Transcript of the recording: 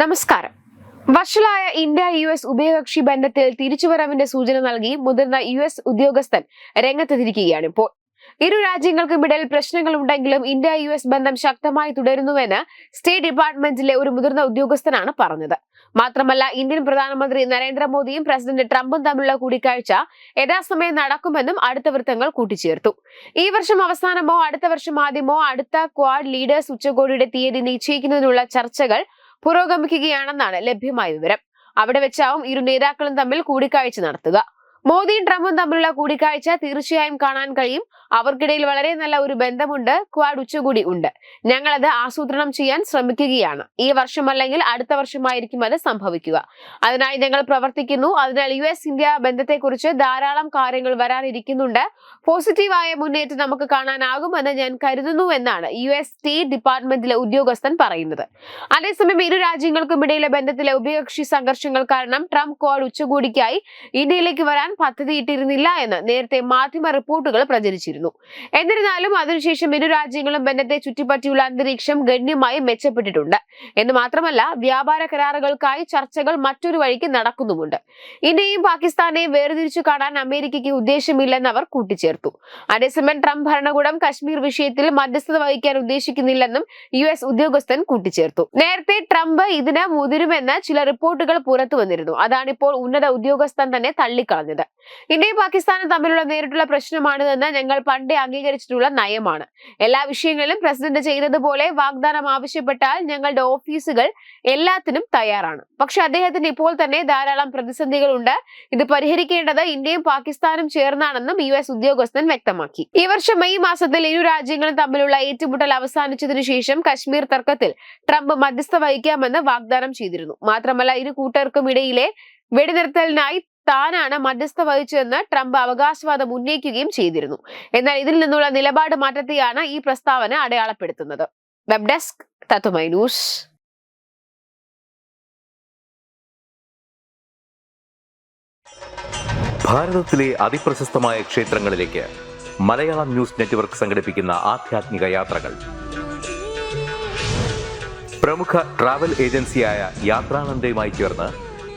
നമസ്കാരം. വഷളായ India U S ഉഭയകക്ഷി ബന്ധത്തിൽ തിരിച്ചുവരവിന്റെ സൂചന നൽകി മുതിർന്ന യു എസ് ഉദ്യോഗസ്ഥൻ രംഗത്തെത്തിയിരിക്കുകയാണ് ഇപ്പോൾ. ഇരു രാജ്യങ്ങൾക്കുമിടയിൽ പ്രശ്നങ്ങൾ ഉണ്ടെങ്കിലും ഇന്ത്യ യു എസ് ബന്ധം ശക്തമായി തുടരുന്നുവെന്ന് സ്റ്റേറ്റ് ഡിപ്പാർട്ട്മെന്റിലെ ഒരു മുതിർന്ന ഉദ്യോഗസ്ഥനാണ് പറഞ്ഞത്. മാത്രമല്ല ഇന്ത്യൻ പ്രധാനമന്ത്രി നരേന്ദ്രമോദിയും പ്രസിഡന്റ് ട്രംപും തമ്മിലുള്ള കൂടിക്കാഴ്ച യഥാസമയം നടക്കുമെന്നും അടുത്ത വൃത്തങ്ങൾ കൂട്ടിച്ചേർത്തു. ഈ വർഷം അവസാനമോ അടുത്ത വർഷം ആദ്യമോ അടുത്ത ക്വാഡ് ലീഡേഴ്സ് ഉച്ചകോടിയുടെ തീയതി നിശ്ചയിക്കുന്നതിനുള്ള ചർച്ചകൾ പുരോഗമിക്കുകയാണെന്നാണ് ലഭ്യമായ വിവരം. അവിടെ വെച്ചാവും ഇരു നേതാക്കളും തമ്മിൽ കൂടിക്കാഴ്ച നടത്തുക. മോദിയും ട്രംപും തമ്മിലുള്ള കൂടിക്കാഴ്ച തീർച്ചയായും കാണാൻ കഴിയും. അവർക്കിടയിൽ വളരെ നല്ല ഒരു ബന്ധമുണ്ട്. ക്വാഡ് ഉച്ചകൂടി ഉണ്ട്. ഞങ്ങളത് ആസൂത്രണം ചെയ്യാൻ ശ്രമിക്കുകയാണ്. ഈ വർഷം അല്ലെങ്കിൽ അടുത്ത വർഷമായിരിക്കും അത് സംഭവിക്കുക. അതിനായി ഞങ്ങൾ പ്രവർത്തിക്കുന്നു. അതിനാൽ യു എസ് ഇന്ത്യ ബന്ധത്തെക്കുറിച്ച് ധാരാളം കാര്യങ്ങൾ വരാനിരിക്കുന്നുണ്ട്. പോസിറ്റീവായ മുന്നേറ്റം നമുക്ക് കാണാനാകുമെന്ന് ഞാൻ കരുതുന്നു എന്നാണ് യു എസ് സ്റ്റേറ്റ് ഡിപ്പാർട്ട്മെന്റിലെ ഉദ്യോഗസ്ഥൻ പറയുന്നത്. അതേസമയം ഇരു രാജ്യങ്ങൾക്കും ഇടയിലെ ബന്ധത്തിലെ ഉഭയകക്ഷി സംഘർഷങ്ങൾ കാരണം ട്രംപ് ക്വാഡ് ഉച്ചകൂടിക്കായി ഇന്ത്യയിലേക്ക് വരാൻ പദ്ധതിയിട്ടിരുന്നില്ല എന്ന് നേരത്തെ മാധ്യമ റിപ്പോർട്ടുകൾ പ്രചരിച്ചിരുന്നു. എന്നിരുന്നാലും അതിനുശേഷം ഇരു രാജ്യങ്ങളും ബന്ധത്തെ ചുറ്റിപ്പറ്റിയുള്ള അന്തരീക്ഷം ഗണ്യമായി മെച്ചപ്പെട്ടിട്ടുണ്ട്. എന്ന് മാത്രമല്ല വ്യാപാര കരാറുകൾക്കായി ചർച്ചകൾ മറ്റൊരു വഴിക്ക് നടക്കുന്നുമുണ്ട്. ഇന്ത്യയും പാകിസ്ഥാനെയും വേർതിരിച്ചു കാണാൻ അമേരിക്കയ്ക്ക് ഉദ്ദേശമില്ലെന്ന് അവർ കൂട്ടിച്ചേർത്തു. അതേസമയം ട്രംപ് ഭരണകൂടം കശ്മീർ വിഷയത്തിൽ മധ്യസ്ഥത വഹിക്കാൻ ഉദ്ദേശിക്കുന്നില്ലെന്നും യു എസ് ഉദ്യോഗസ്ഥൻ കൂട്ടിച്ചേർത്തു. നേരത്തെ ട്രംപ് ഇതിന് മുതിരുമെന്ന് ചില റിപ്പോർട്ടുകൾ പുറത്തു വന്നിരുന്നു അതാണിപ്പോൾ ഉന്നത ഉദ്യോഗസ്ഥൻ തന്നെ തള്ളിക്കളഞ്ഞത്. ഇന്ത്യയും പാകിസ്ഥാനും തമ്മിലുള്ള നേരിട്ടുള്ള പ്രശ്നമാണിതെന്ന് ഞങ്ങൾ പണ്ടേ അംഗീകരിച്ചിട്ടുള്ള നയമാണ്. എല്ലാ വിഷയങ്ങളിലും പ്രസിഡന്റ് ചെയ്തതുപോലെ വാഗ്ദാനം ആവശ്യപ്പെട്ടാൽ ഞങ്ങളുടെ ഓഫീസുകൾ എല്ലാത്തിനും തയ്യാറാണ്. പക്ഷെ അദ്ദേഹത്തിന് ഇപ്പോൾ തന്നെ ധാരാളം പ്രതിസന്ധികളുണ്ട്. ഇത് പരിഹരിക്കേണ്ടത് ഇന്ത്യയും പാകിസ്ഥാനും ചേർന്നാണെന്നും യു എസ് ഉദ്യോഗസ്ഥൻ വ്യക്തമാക്കി. ഈ വർഷം മെയ് മാസത്തിൽ ഇരു രാജ്യങ്ങളും തമ്മിലുള്ള ഏറ്റുമുട്ടൽ അവസാനിച്ചതിനു ശേഷം കശ്മീർ തർക്കത്തിൽ ട്രംപ് മധ്യസ്ഥ വഹിക്കാമെന്ന് വാഗ്ദാനം ചെയ്തിരുന്നു. മാത്രമല്ല ഇരു കൂട്ടർക്കും ഇടയിലെ വെടിനിർത്തലിനായി താനാണ് മധ്യസ്ഥ വഹിച്ചതെന്ന് ട്രംപ് അവകാശവാദം ഉന്നയിക്കുകയും ചെയ്തിരുന്നു. എന്നാൽ ഇതിൽ നിന്നുള്ള നിലപാട് മാറ്റത്തെയാണ് ഈ പ്രസ്താവന അടയാളപ്പെടുത്തുന്നത്. വെബ് ഡെസ്ക് തത്തുമൈ ന്യൂസ് ഭാരതത്തിലെ അതിപ്രശസ്തമായ ക്ഷേത്രങ്ങളിലേക്ക് മലയാളം ന്യൂസ് നെറ്റ്വർക്ക് യാത്രകൾ. പ്രമുഖ ട്രാവൽ ഏജൻസിയായ